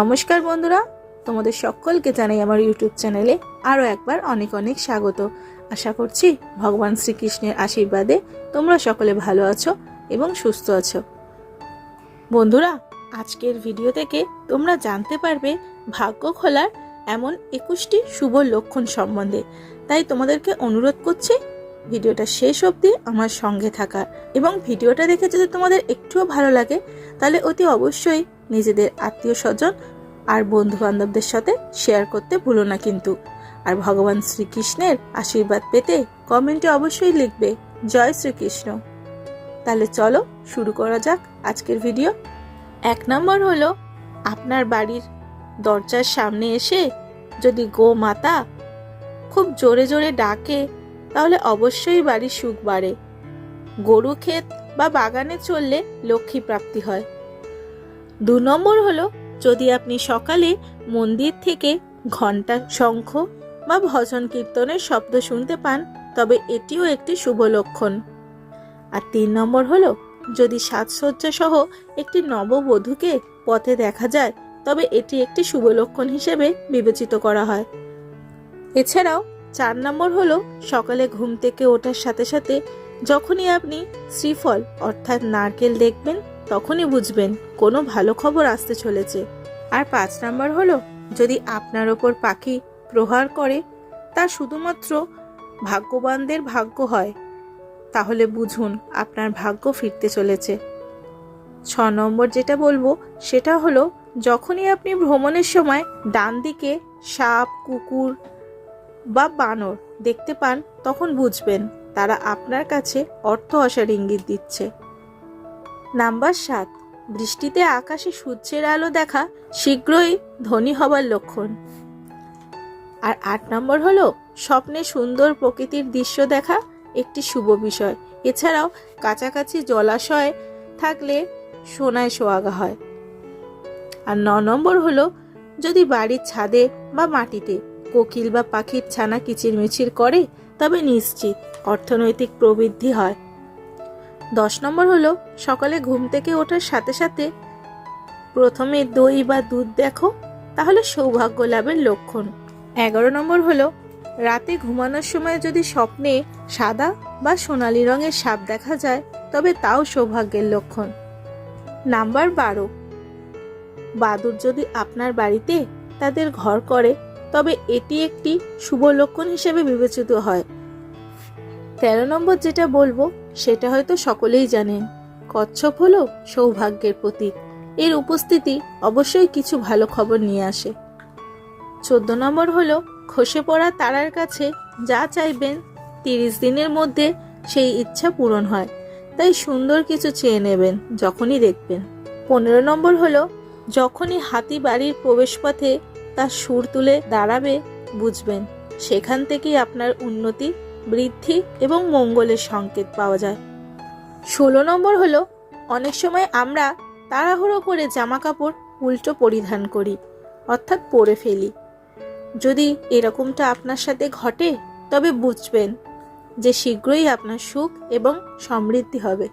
নমস্কার বন্ধুরা, তোমাদের সকলকে জানাই আমার ইউটিউব চ্যানেলে আরও একবার অনেক অনেক স্বাগত। আশা করছি ভগবান শ্রীকৃষ্ণের আশীর্বাদে তোমরা সকলে ভালো আছো এবং সুস্থ আছো। বন্ধুরা, আজকের ভিডিও থেকে তোমরা জানতে পারবে ভাগ্য খোলার এমন একুশটি শুভ লক্ষণ সম্বন্ধে। তাই তোমাদেরকে অনুরোধ করছি, ভিডিওটা শেষ অবধি আমার সঙ্গে থাকা। এবং ভিডিওটা দেখে যদি তোমাদের একটুও ভালো লাগে, তাহলে অতি অবশ্যই নিজেদের আত্মীয় স্বজন আর বন্ধু বান্ধবদের সাথে শেয়ার করতে ভুলো না কিন্তু। আর ভগবান শ্রীকৃষ্ণের আশীর্বাদ পেতে কমেন্টে অবশ্যই লিখবে, জয় শ্রীকৃষ্ণ। তাহলে চলো শুরু করা যাক আজকের ভিডিও এক নম্বর হলো, আপনার বাড়ির দরজার সামনে এসে যদি গো মাতা খুব জোরে জোরে ডাকে, তাহলে অবশ্যই বাড়ির সুখ বাড়ে। গরু ক্ষেত বা বাগানে চললে লক্ষ্মী প্রাপ্তি হয়। দু নম্বর হলো, যদি আপনি সকালে মন্দির থেকে ঘণ্টা শঙ্খ বা ভজন কীর্তনের শব্দ শুনতে পান, তবে এটিও একটি শুভ লক্ষণ। আর তিন নম্বর হলো, যদি সাজসজ্জা সহ একটি নববধূকে পথে দেখা যায়, তবে এটি একটি শুভ লক্ষণ হিসেবে বিবেচিত করা হয়। এছাড়াও চার নম্বর হলো, সকালে ঘুম থেকে ওঠার সাথে সাথে যখনই আপনি শ্রীফল অর্থাৎ নারকেল দেখবেন তখনই বুঝবেন কোনো ভালো খবর আসতে চলেছে। আর পাঁচ নাম্বার হলো, যদি আপনার ওপর পাখি প্রহার করে, তা শুধুমাত্র ভাগ্যবানদের ভাগ্য হয়, তাহলে বুঝুন আপনার ভাগ্য ফিরতে চলেছে। ছ নম্বর যেটা বলব, সেটা হলো, যখনই আপনি ভ্রমণের সময় ডান দিকে সাপ, কুকুর বা বানর দেখতে পান, তখন বুঝবেন তারা আপনার কাছে অর্থ আসার ইঙ্গিত দিচ্ছে। নাম্বার সাত। বৃষ্টিতে আকাশে সূর্যের আলো দেখা শীঘ্রই ধনী হবার লক্ষণ। আর আট নম্বর হলো, স্বপ্নে সুন্দর প্রকৃতির দৃশ্য দেখা একটি শুভ বিষয়। এছাড়াও কাছাকাছি জলাশয় থাকলে সোনায় সোয়াগা হয়। আর ন নম্বর হলো, যদি বাড়ির ছাদে বা মাটিতে কোকিল বা পাখির ছানা কিচিরমিচির করে, তবে নিশ্চিত অর্থনৈতিক প্রবৃদ্ধি হয়। দশ নম্বর হলো, সকালে ঘুম থেকে ওঠার সাথে সাথে প্রথমে দই বা দুধ দেখো, তাহলে সৌভাগ্য লাভের লক্ষণ। এগারো নম্বর হলো, রাতে ঘুমানোর সময় যদি স্বপ্নে সাদা বা সোনালি রঙের সাপ দেখা যায়, তবে তাও সৌভাগ্যের লক্ষণ। নাম্বার বারো, বাদুর যদি আপনার বাড়িতে তাদের ঘর করে, তবে এটি একটি শুভ লক্ষণ হিসেবে বিবেচিত হয়। তেরো নম্বর যেটা বলব সেটা হয়তো সকলেই জানেন কচ্ছপ হলো সৌভাগ্যের প্রতীক। এর উপস্থিতি অবশ্যই কিছু ভালো খবর নিয়ে আসে। চোদ্দ নম্বর হলো, খসে পড়া তারার কাছে যা চাইবেন, তিরিশ দিনের মধ্যে সেই ইচ্ছা পূরণ হয়। তাই সুন্দর কিছু চেয়ে নেবেন, যখনই দেখবেন। পনেরো নম্বর হলো, যখনই হাতি বাড়ির প্রবেশপথে তার সুর তুলে দাঁড়াবে, বুঝবেন, সেখান থেকেই আপনার উন্নতি বৃদ্ধি এবং মঙ্গলের সংকেত পাওয়া যায়। ষোলো নম্বর হলো, অনেক সময় আমরা তাড়াহুড়ো করে জামা কাপড় উল্টো পরিধান করি, অর্থাৎ পরে ফেলি। যদি এরকমটা আপনার সাথে ঘটে, তবে বুঝবেন যে শীঘ্রই আপনার সুখ এবং সমৃদ্ধি হবে।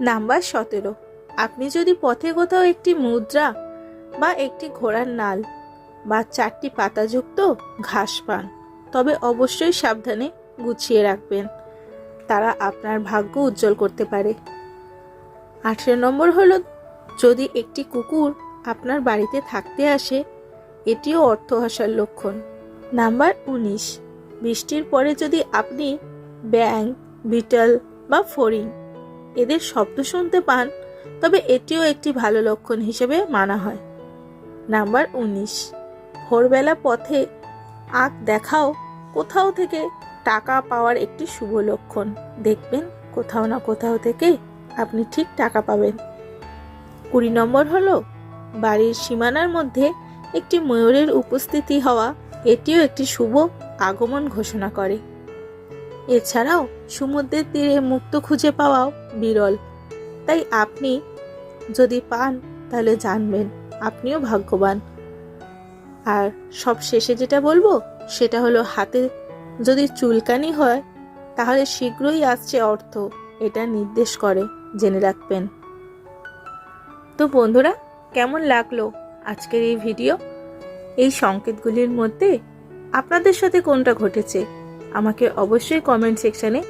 নাম্বার সতেরো, আপনি যদি পথে কোথাও একটি মুদ্রা বা একটি ঘোড়ার নাল বা চারটি পাতাযুক্ত ঘাস পান, তবে অবশ্যই সাবধানে গুছিয়ে রাখবেন। তারা আপনার ভাগ্য উজ্জ্বল করতে পারে। আঠেরো নম্বর হলো, যদি একটি কুকুর আপনার বাড়িতে থাকতে আসে, এটিও অর্থ আসার লক্ষণ। নাম্বার উনিশ, বৃষ্টির পরে যদি আপনি ব্যাং বিটল বা ফড়িং এদের শব্দ শুনতে পান, তবে এটিও একটি ভালো লক্ষণ হিসেবে মানা হয়। নাম্বার উনিশ, ভোরবেলা পথে আঁক দেখাও কোথাও থেকে টাকা পাওয়ার একটি শুভ লক্ষণ। দেখবেন কোথাও না কোথাও থেকে আপনি ঠিক টাকা পাবেন। কুড়ি নম্বর হলো, বাড়ির সীমানার মধ্যে একটি ময়ূরের উপস্থিতি হওয়া এটিও একটি শুভ আগমন ঘোষণা করে। এছাড়াও সমুদ্রের তীরে মুক্ত খুঁজে পাওয়াও বিরল। তাই আপনি যদি পান, তাহলে জানবেন আপনিও ভাগ্যবান। আর সব শেষে যেটা বলব, সেটা হলো হাতে যদি চুলকানি হয়, তাহলে শীঘ্রই আসছে অর্থ, এটা নির্দেশ করে, জেনে রাখবেন। তো বন্ধুরা, কেমন লাগল আজকের এই ভিডিও? এই সংকেতগুলির মধ্যে আপনাদের সাথে কোনটা ঘটেছে, আমাকে অবশ্যই কমেন্ট সেকশানে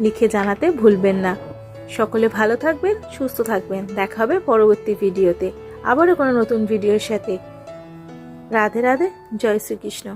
লিখে জানাতে ভুলবেন না। সকলে ভালো থাকবেন, সুস্থ থাকবেন। দেখা হবে পরবর্তী ভিডিওতে। আবারও কোনো নতুন ভিডিওর সাথে। রাধে রাধে, জয় শ্রীকৃষ্ণ।